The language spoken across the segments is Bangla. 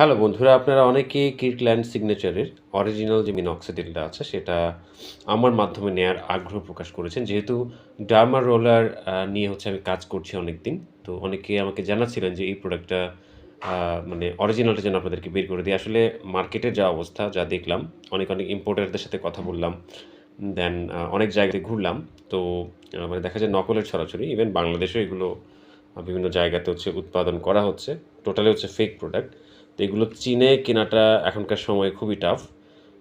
হ্যালো বন্ধুরা, আপনারা অনেকেই কির্কল্যান্ড সিগনেচারের অরিজিনাল যে মিনক্সিডিলটা আছে, সেটা আমার মাধ্যমে নেয়ার আগ্রহ প্রকাশ করেছেন। যেহেতু ডার্মা রোলার নিয়ে হচ্ছে আমি কাজ করছি অনেক দিন তো অনেকে আমাকে জানাচ্ছিলেন যে এই প্রোডাক্টটা মানে অরিজিনালটা যেন আপনাদেরকে বের করে দিই। আসলে মার্কেটের যা অবস্থা, যা দেখলাম, অনেক অনেক ইম্পোর্টারদের সাথে কথা বললাম দেন অনেক জায়গাতে ঘুরলাম, তো মানে দেখা যায় নকলের ছড়াছড়ি। ইভেন বাংলাদেশেও এগুলো বিভিন্ন জায়গাতে হচ্ছে উৎপাদন করা হচ্ছে। টোটালি হচ্ছে ফেক প্রোডাক্ট তো এগুলো চীনে কেনাটা এখনকার সময় খুবই টাফ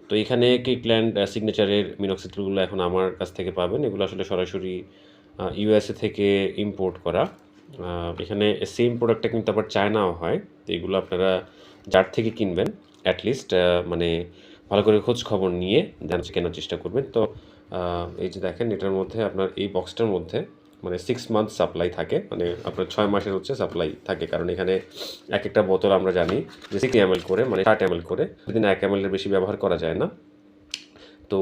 তো এখানে কিকল্যান্ড সিগনেচারের মিনক্সিটগুলো এখন আমার কাছ থেকে পাবেন। এগুলো আসলে সরাসরি ইউএসএ থেকে ইম্পোর্ট করা। এখানে সেম প্রোডাক্টটা কিন্তু আবার চায়নাও হয়। তো এগুলো আপনারা যার থেকে কিনবেন অ্যাটলিস্ট মানে ভালো করে খোঁজ খবর নিয়ে দেন কেনার চেষ্টা করবেন। তো এই যে দেখেন এটার মধ্যে আপনার এই বক্সটার মধ্যে মানে সিক্স মান্থ সাপ্লাই থাকে মানে আপনার ছয় মাসের হচ্ছে সাপ্লাই থাকে। কারণ এখানে এক একটা বোতল আমরা জানি যে সিক্স এম করে মানে ষাট এম করে। প্রতিদিন এক এম বেশি ব্যবহার করা যায় না। তো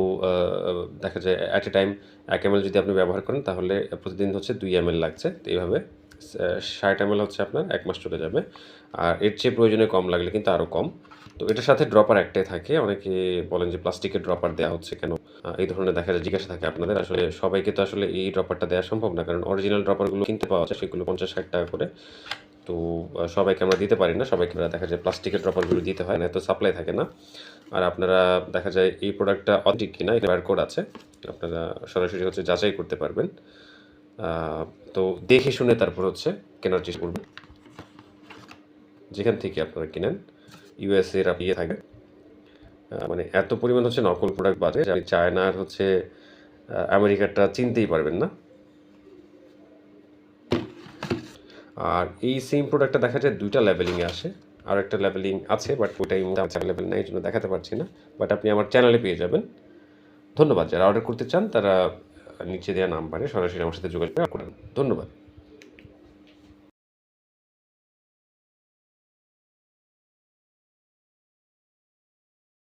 দেখা যায় অ্যাট এ টাইম এক এম যদি আপনি ব্যবহার করেন, তাহলে প্রতিদিন হচ্ছে দুই এম লাগছে। তো এইভাবে ষাট এম হচ্ছে আপনার, এক মাস চলে যাবে। আর এর চেয়ে প্রয়োজনে কম লাগলে কিন্তু আরও কম। তো এটার সাথে ড্রপার একটাই থাকে। অনেকে বলেন যে প্লাস্টিকের ড্রপার দেওয়া হচ্ছে কেন? এই ধরনের দেখা যায়, জিজ্ঞাসা থাকে আপনাদের। আসলে সবাইকে তো আসলে এই ড্রপারটা দেওয়া সম্ভব না। কারণ অরিজিনাল ড্রপারগুলো কিনতে পাওয়া যায়, সেগুলো পঞ্চাশ, ষাট টাকা করে। তো সবাইকে আমরা দিতে পারি না। সবাইকে আমরা দেখা যায় প্লাস্টিকের ড্রপারগুলো দিতে হয় না। এত সাপ্লাই থাকে না। আর আপনারা দেখা যায় এই প্রোডাক্টটা অথেন্টিক কিনা এটা কোড আছে। আপনারা সরাসরি হচ্ছে যাচাই করতে পারবেন। তো দেখে শুনে তারপর হচ্ছে কেনার চেষ্টা করবেন। যেখান থেকে আপনারা কিনেন ইউএসএ এর ইয়ে থাকে মানে এত পরিমাণ হচ্ছে নকল প্রোডাক্ট বাজে যে চায়নার হচ্ছে আমেরিকাটা চিনতেই পারবেন না। আর এই সেম প্রোডাক্টটা দেখা যায় দুইটা লেভেলিংয়ে আসে। আর একটা লেভেলিং আছে বাট ওইটাই লেভেল নেই, এই জন্য দেখাতে পারছি না। বাট আপনি আমার চ্যানেলে পেয়ে যাবেন। ধন্যবাদ, যারা অর্ডার করতে চান, তারা নিচে দেওয়া নাম্বারে সরাসরি আমার সাথে যোগাযোগ করুন ধন্যবাদ।